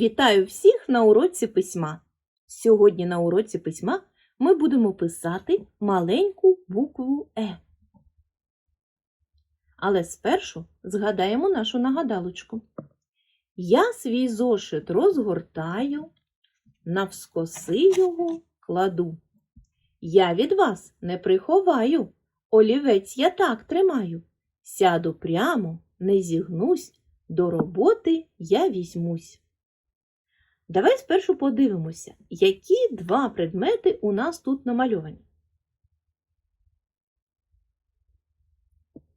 Вітаю всіх на уроці письма. Сьогодні на уроці письма ми будемо писати маленьку букву Е. Але спершу згадаємо нашу нагадалочку. Я свій зошит розгортаю, навскоси його кладу. Я від вас не приховаю, олівець я так тримаю. Сяду прямо, не зігнусь, до роботи я візьмусь. Давай спершу подивимося, які два предмети у нас тут намальовані.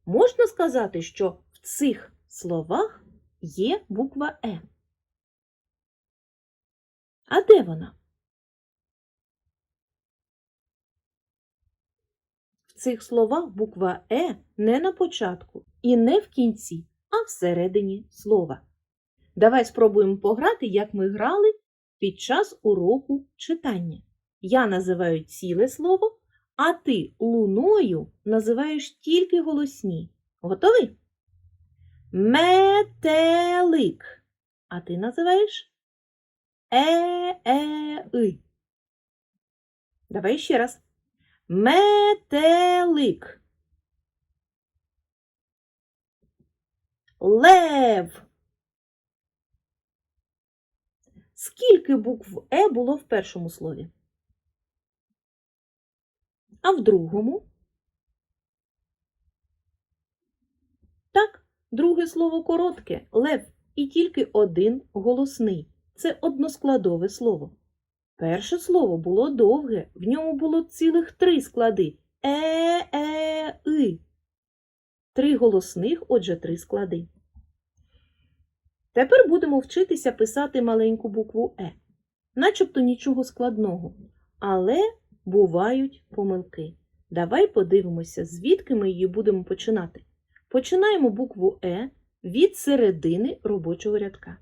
Можна сказати, що в цих словах є буква Е. А де вона? В цих словах буква Е не на початку і не в кінці, а всередині слова. Давай спробуємо пограти, як ми грали під час уроку читання. Я називаю ціле слово, а ти луною називаєш тільки голосні. Готовий? Метелик. А ти називаєш е-е-и. Давай ще раз. Метелик. Лев. Скільки букв Е було в першому слові? А в другому? Так, друге слово коротке лев і тільки один голосний. Це односкладове слово. Перше слово було довге, в ньому було цілих три склади е-е-и. Три голосних, отже, три склади. Тепер будемо вчитися писати маленьку букву Е. Начебто нічого складного, але бувають помилки. Давай подивимося, звідки ми її будемо починати. Починаємо букву Е від середини робочого рядка.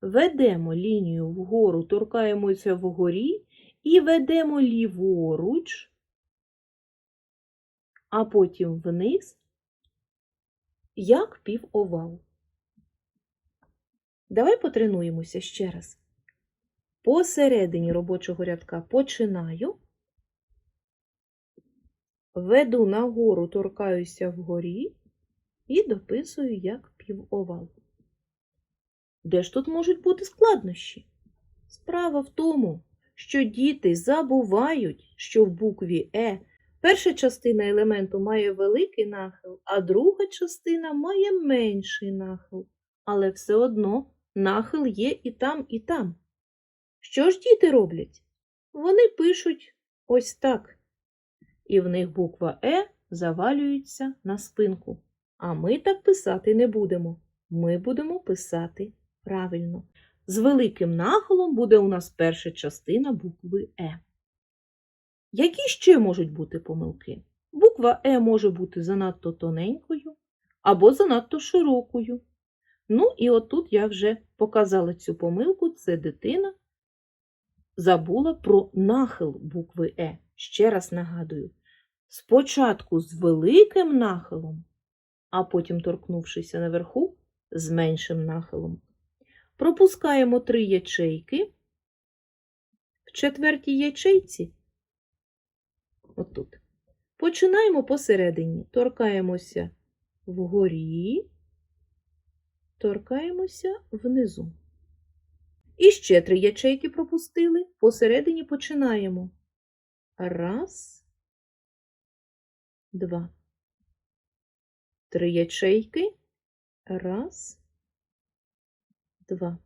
Ведемо лінію вгору, торкаємося вгорі і ведемо ліворуч, а потім вниз, як півовал. Давай потренуємося ще раз. Посередині робочого рядка починаю, веду нагору, торкаюся вгорі і дописую як півовал. Де ж тут можуть бути складнощі? Справа в тому, що діти забувають, що в букві Е перша частина елементу має великий нахил, а друга частина має менший нахил. Але все одно нахил є і там, і там. Що ж діти роблять? Вони пишуть ось так. І в них буква Е завалюється на спинку. А ми так писати не будемо. Ми будемо писати правильно. З великим нахилом буде у нас перша частина букви Е. Які ще можуть бути помилки? Буква Е може бути занадто тоненькою або занадто широкою. Ну, і отут я вже показала цю помилку, це дитина забула про нахил букви Е. Ще раз нагадую, спочатку з великим нахилом, а потім, торкнувшися наверху, з меншим нахилом. Пропускаємо три ячейки. В четвертій ячейці, отут, починаємо посередині, торкаємося вгорі, торкаємося внизу. І ще три ячейки пропустили. Посередині починаємо. Раз, два. Три ячейки. Раз, два.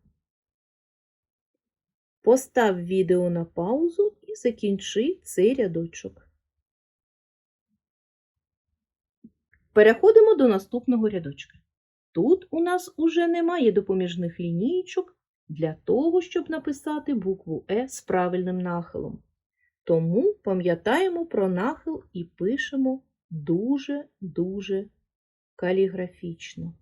Постав відео на паузу і закінчи цей рядочок. Переходимо до наступного рядочка. Тут у нас уже немає допоміжних лінієчок для того, щоб написати букву Е з правильним нахилом. Тому пам'ятаємо про нахил і пишемо дуже-дуже каліграфічно.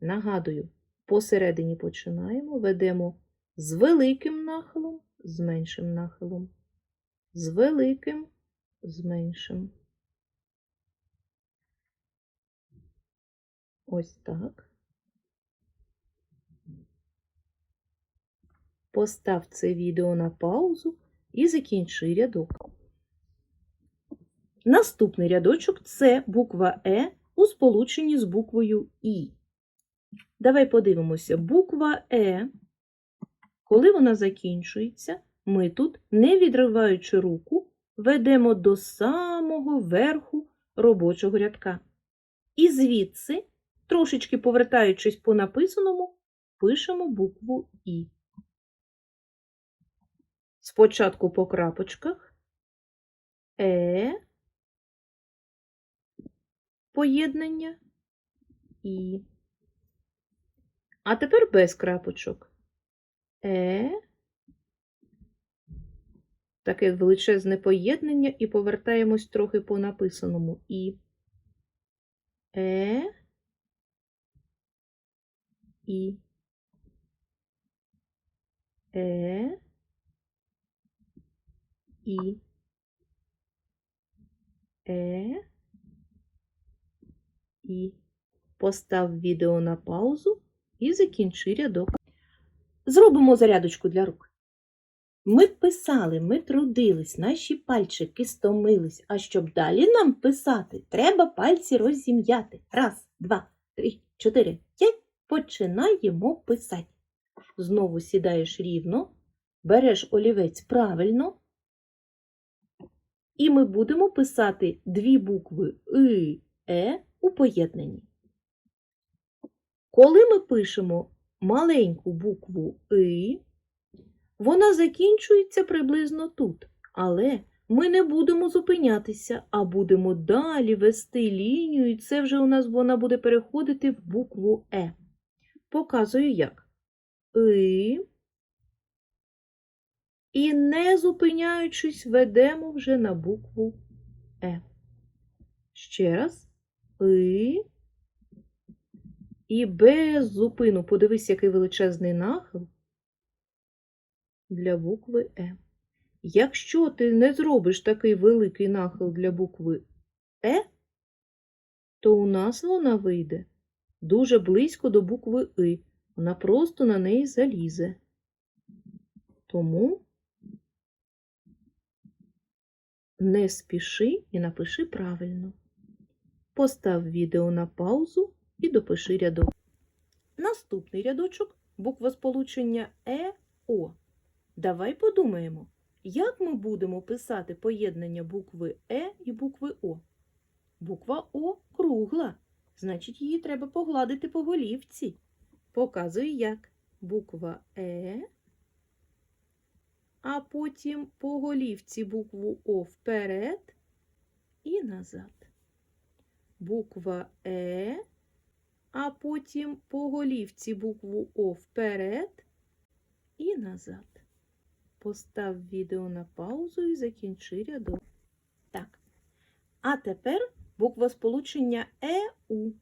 Нагадую, посередині починаємо, ведемо з великим нахилом, з меншим нахилом, з великим, з меншим. Ось так. Постав це відео на паузу і закінчи рядок. Наступний рядочок це буква Е у сполученні з буквою І. Давай подивимося, буква Е, коли вона закінчується, ми тут, не відриваючи руку, ведемо до самого верху робочого рядка. І звідси, трошечки повертаючись по написаному, пишемо букву І. Спочатку по крапочках Е, поєднання І. А тепер без крапочок. Е, таке величезне поєднання і повертаємось трохи по написаному І. Е, І. Е, І. Е, І. Постав відео на паузу і закінчи рядок. Зробимо зарядочку для рук. Ми писали, ми трудились, наші пальчики стомились, а щоб далі нам писати, треба пальці розім'яти. Раз, два, три, чотири, п'ять. Починаємо писати. Знову сідаєш рівно, береш олівець правильно, і ми будемо писати дві букви И, Е у поєднанні. Коли ми пишемо маленьку букву И, вона закінчується приблизно тут, але ми не будемо зупинятися, а будемо далі вести лінію, і це вже у нас вона буде переходити в букву Е. Показую як. И. І не зупиняючись, ведемо вже на букву Е. Ще раз. И. І без зупину, подивись, який величезний нахил для букви Е. Якщо ти не зробиш такий великий нахил для букви Е, то у нас вона вийде дуже близько до букви И. Вона просто на неї залізе. Тому не спіши і напиши правильно. Постав відео на паузу і допиши рядок. Наступний рядочок буква сполучення Е О. Давай подумаємо, як ми будемо писати поєднання букви Е і букви О. Буква О кругла, значить її треба погладити по голівці. Показую як. Буква Е, а потім по голівці букву О вперед і назад. Буква Е, а потім по голівці букву О вперед і назад. Постав відео на паузу і закінчи рядок. Так. А тепер буква сполучення ЕУ.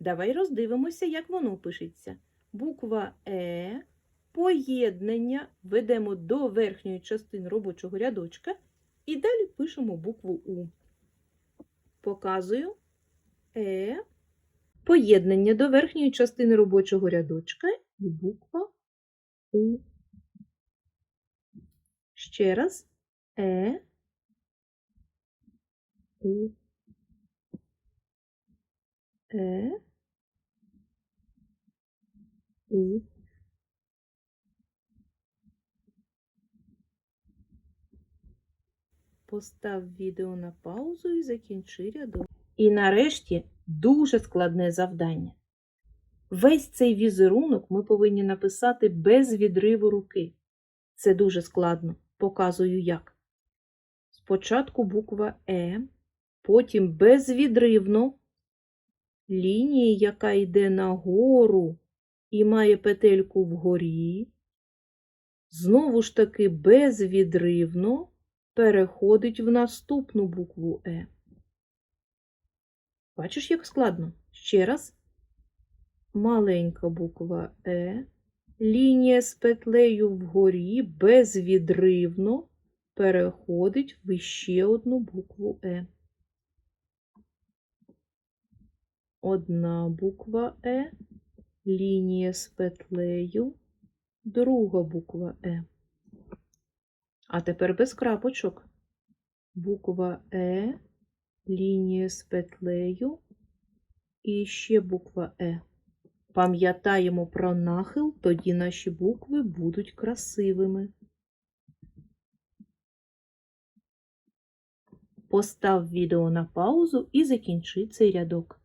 Давай роздивимося, як воно пишеться. Буква Е, поєднання ведемо до верхньої частини робочого рядочка і далі пишемо букву У. Показую Е, поєднання до верхньої частини робочого рядочка і буква У. Ще раз Е, У. Е, У. Постав відео на паузу і закінчи рядок. І нарешті дуже складне завдання. Весь цей візерунок ми повинні написати без відриву руки. Це дуже складно. Показую як. Спочатку буква Е, потім безвідривно лінія, яка йде нагору і має петельку вгорі, знову ж таки безвідривно переходить в наступну букву Е. Бачиш, як складно? Ще раз. Маленька буква Е, лінія з петлею вгорі безвідривно переходить в ще одну букву Е. Одна буква Е, лінія з петлею друга буква Е. А тепер без крапочок. Буква Е, лінія з петлею і ще буква Е. Пам'ятаємо про нахил, тоді наші букви будуть красивими. Постав відео на паузу і закінчи цей рядок.